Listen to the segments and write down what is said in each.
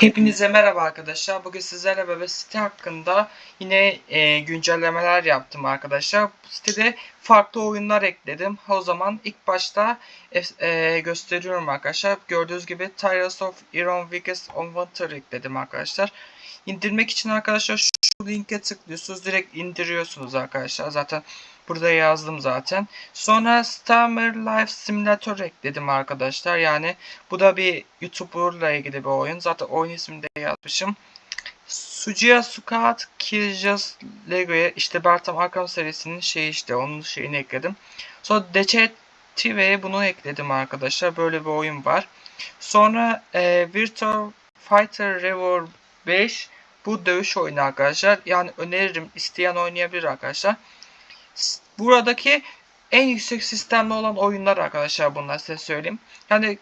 Hepinize merhaba arkadaşlar. Bugün sizlerle beraber site hakkında yine e, güncellemeler yaptım arkadaşlar. Sitede farklı oyunlar ekledim. O zaman ilk başta e, e, gösteriyorum arkadaşlar. Gördüğünüz gibi Tyrants of Iron on Winter ekledim arkadaşlar. İndirmek için arkadaşlar linke tıklıyorsunuz. Direkt indiriyorsunuz arkadaşlar. Zaten burada yazdım zaten. Sonra Stammer Life Simulator ekledim arkadaşlar. Yani bu da bir YouTuber'la ilgili bir oyun. Zaten oyun ismini de yazmışım. Sujiya Sukat Kirjas Lego'ya işte Bertam Arkham serisinin şeyi işte onun şeyini ekledim. Sonra Detective'ye bunu ekledim arkadaşlar. Böyle bir oyun var. Sonra e, Virtual Fighter Revolver 5 bu dövüş oyunu arkadaşlar. Yani öneririm. isteyen oynayabilir arkadaşlar. Buradaki en yüksek sistemli olan oyunlar arkadaşlar bunlar size söyleyeyim. Yani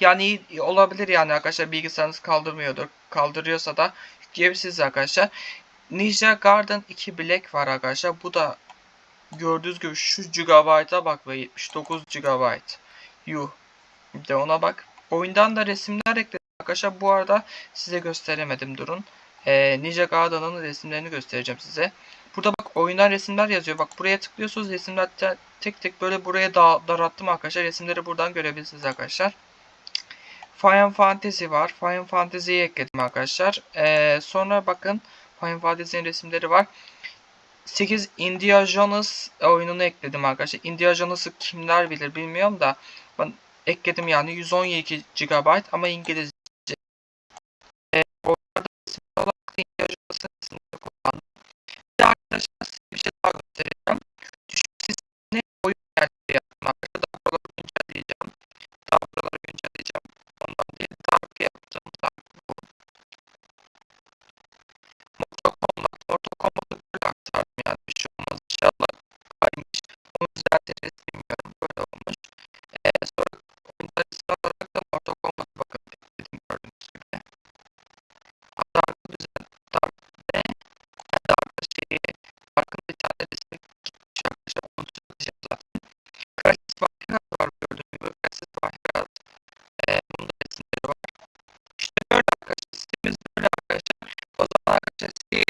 yani olabilir yani arkadaşlar bilgisayarınız kaldırmıyordur. Kaldırıyorsa da yükleyebilirsiniz arkadaşlar. Ninja Garden 2 Black var arkadaşlar. Bu da gördüğünüz gibi şu GB'a bak ve 79 GB. Yuh. Bir de ona bak. Oyundan da resimler ekledim arkadaşlar. Bu arada size gösteremedim durun. Ee, Ninja Garden'ın resimlerini göstereceğim size. Burada bak oyundan resimler yazıyor. Bak buraya tıklıyorsunuz resimler te- tek tek böyle buraya da darattım arkadaşlar. Resimleri buradan görebilirsiniz arkadaşlar. Final Fantasy var. Final Fantasy'yi ekledim arkadaşlar. Ee, sonra bakın Final Fantasy'nin resimleri var. 8 Indiana Jones oyununu ekledim arkadaşlar. Indiana Jones'ı kimler bilir bilmiyorum da ben ekledim yani 112 GB ama İngilizce. De arkadaşlar así